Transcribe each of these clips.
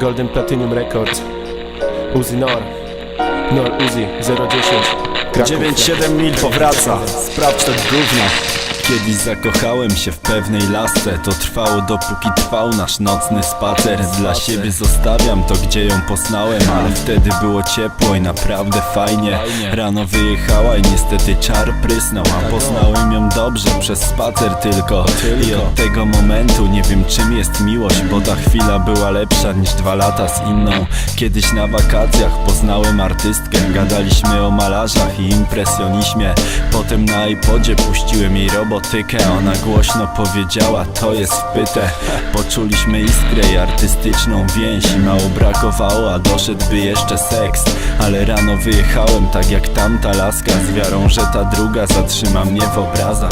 Golden Platinum Records. Uzi Nor. Nor Uzi 010 Kraków. 9-7 mil powraca, sprawdź to gówno Kiedyś zakochałem się w pewnej lasce. To trwało dopóki trwał nasz nocny spacer. Dla siebie zostawiam to gdzie ją poznałem Ale wtedy było ciepło i naprawdę fajnie. Rano wyjechała i niestety czar prysnął. A poznałem ją dobrze przez spacer tylko. I od tego momentu nie wiem czym jest miłość Bo ta chwila była lepsza niż dwa lata z inną. Kiedyś na wakacjach poznałem artystkę. Gadaliśmy o malarzach i impresjonizmie. Potem na iPodzie puściłem jej Ona głośno powiedziała to jest wpyte. Poczuliśmy iskrę i artystyczną więź I mało brakowało, doszedłby jeszcze seks. Ale rano wyjechałem tak jak tamta laska Z wiarą, że ta druga zatrzyma mnie w obrazach.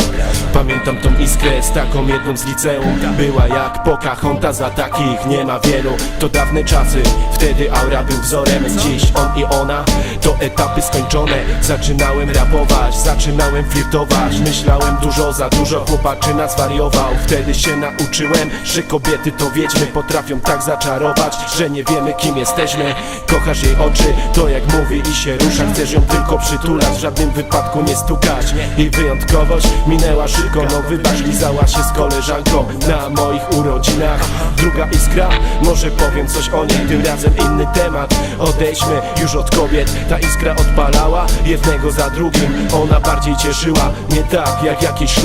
Pamiętam tą iskrę z taką jedną z liceum. Była jak Pocahontas, a takich nie ma wielu. To dawne czasy, wtedy aura był wzorem. Dziś on i ona, to etapy skończone. Zaczynałem rapować, zaczynałem flirtować. Myślałem dużo, za dużo, chłopaczyna zwariował Wtedy się nauczyłem, że kobiety to wiedźmy. Potrafią tak zaczarować, że nie wiemy kim jesteśmy. Kochasz jej oczy, to jak mówi i się rusza. Chcesz ją tylko przytulać, w żadnym wypadku nie stukać. Jej wyjątkowość minęła szybko No wybacz, lizała się z koleżanką na moich urodzinach. Druga iskra, może powiem coś o niej. Tym razem inny temat, odejdźmy już od kobiet. Ta iskra odpalała jednego za drugim. Ona bardziej cieszyła, nie tak jak jakieś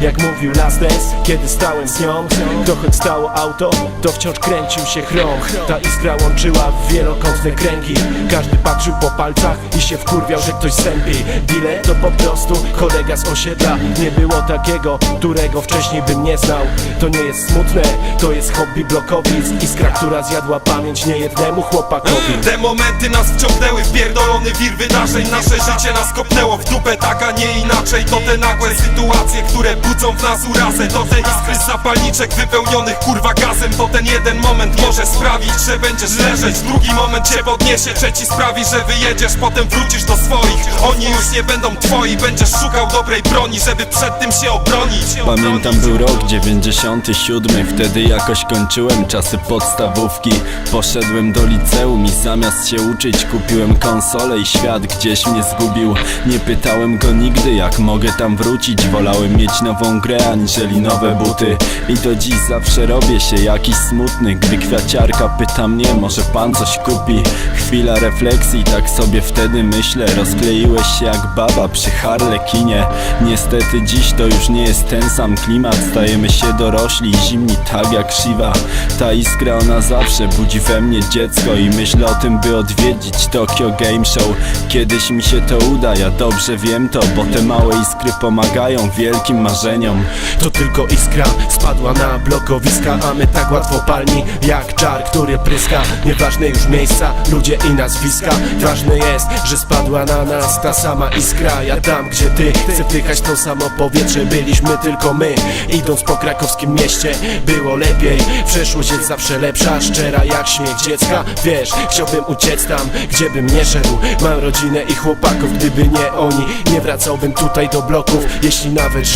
Jak mówił Last Dance, kiedy stałem z nią. To choć stało auto, to wciąż kręcił się chrom Ta iskra łączyła w wielokątne kręgi. Każdy patrzył po palcach i się wkurwiał, że ktoś sępi Dile to po prostu kolega z osiedla. Nie było takiego, którego wcześniej bym nie znał. To nie jest smutne, to jest hobby blokowic. Iskra, która zjadła pamięć niejednemu chłopakowi. Te momenty nas wciągnęły w pierdolony wir wydarzeń. Nasze życie nas kopnęło w dupę tak, a nie inaczej. To te nagłe sytuacje, które budzą w nas urazę. To te iskry zapalniczek wypełnionych kurwa gazem. To ten jeden moment może sprawić, że będziesz leżeć. Drugi moment cię podniesie, trzeci sprawi, że wyjedziesz. Potem wrócisz do swoich, oni już nie będą twoi. Będziesz szukał dobrej broni, żeby przed tym się obronić. Pamiętam był rok 97 Wtedy jakoś kończyłem czasy podstawówki. Poszedłem do liceum i zamiast się uczyć Kupiłem konsolę i świat gdzieś mnie zgubił. Nie pytałem go nigdy jak mogę tam wrócić. Wolałem mieć nową grę aniżeli nowe buty. I do dziś zawsze robię się jakiś smutny. Gdy kwiaciarka pyta mnie może pan coś kupi? Chwila refleksji tak sobie wtedy myślę. Rozkleiłeś się jak baba przy harlekinie. Niestety dziś to już nie jest ten sam klimat. Stajemy się dorośli zimni tak jak Shiva. Ta iskra ona zawsze budzi we mnie dziecko. I myślę o tym by odwiedzić Tokyo Game Show. Kiedyś mi się to uda, ja dobrze wiem to Bo te małe iskry pomagają wielkim marzeniom. To tylko iskra spadła na blokowiska A my tak łatwo palni jak czar, który pryska. Nieważne już miejsca, ludzie i nazwiska. Ważne jest, że spadła na nas ta sama iskra. Ja tam gdzie ty, chcę wdychać to samo powietrze. Byliśmy tylko my, idąc po krakowskim mieście. Było lepiej, przeszłość jest zawsze lepsza. Szczera jak śmiech dziecka. Wiesz, chciałbym uciec tam, gdzie bym nie szedł. Mam rodzinę i chłopaków, gdyby nie oni. Nie wracałbym tutaj do bloków Jeśli nawet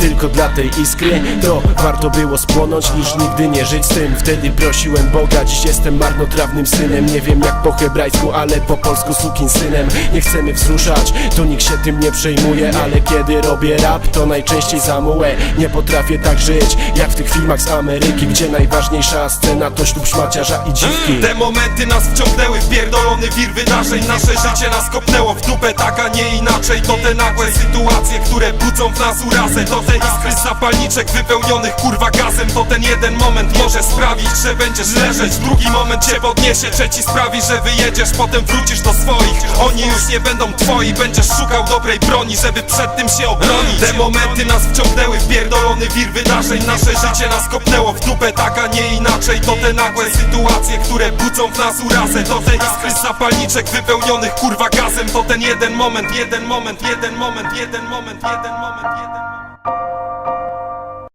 tylko dla tej iskry. To warto było spłonąć niż nigdy nie żyć z tym. Wtedy prosiłem Boga, dziś jestem marnotrawnym synem. Nie wiem jak po hebrajsku, ale po polsku sukin synem Nie chcemy wzruszać, to nikt się tym nie przejmuje. Ale kiedy robię rap, to najczęściej zamułę Nie potrafię tak żyć, jak w tych filmach z Ameryki Gdzie najważniejsza scena to ślub szmaciarza i dziwki. Te momenty nas wciągnęły w pierdolony wir wydarzeń. Nasze życie nas kopnęło w dupę tak, a nie inaczej. To te nagłe sytuacje, które budzą w nas urazę To te iskry zapalniczek wypełnionych kurwa gazem. To ten jeden moment może sprawić, że będziesz leżeć. Drugi moment cię podniesie, trzeci sprawi, że wyjedziesz. Potem wrócisz do swoich, oni już nie będą twoi. Będziesz szukał dobrej broni, żeby przed tym się obronić. Te momenty nas wciągnęły w pierdolony wir wydarzeń. Nasze życie nas kopnęło w dupę tak, a nie inaczej. To te nagłe sytuacje, które budzą w nas urazę. To te iskry zapalniczek wypełnionych kurwa gazem. To ten jeden moment, jeden moment, jeden moment, jeden moment, jeden moment, jeden moment Quédame.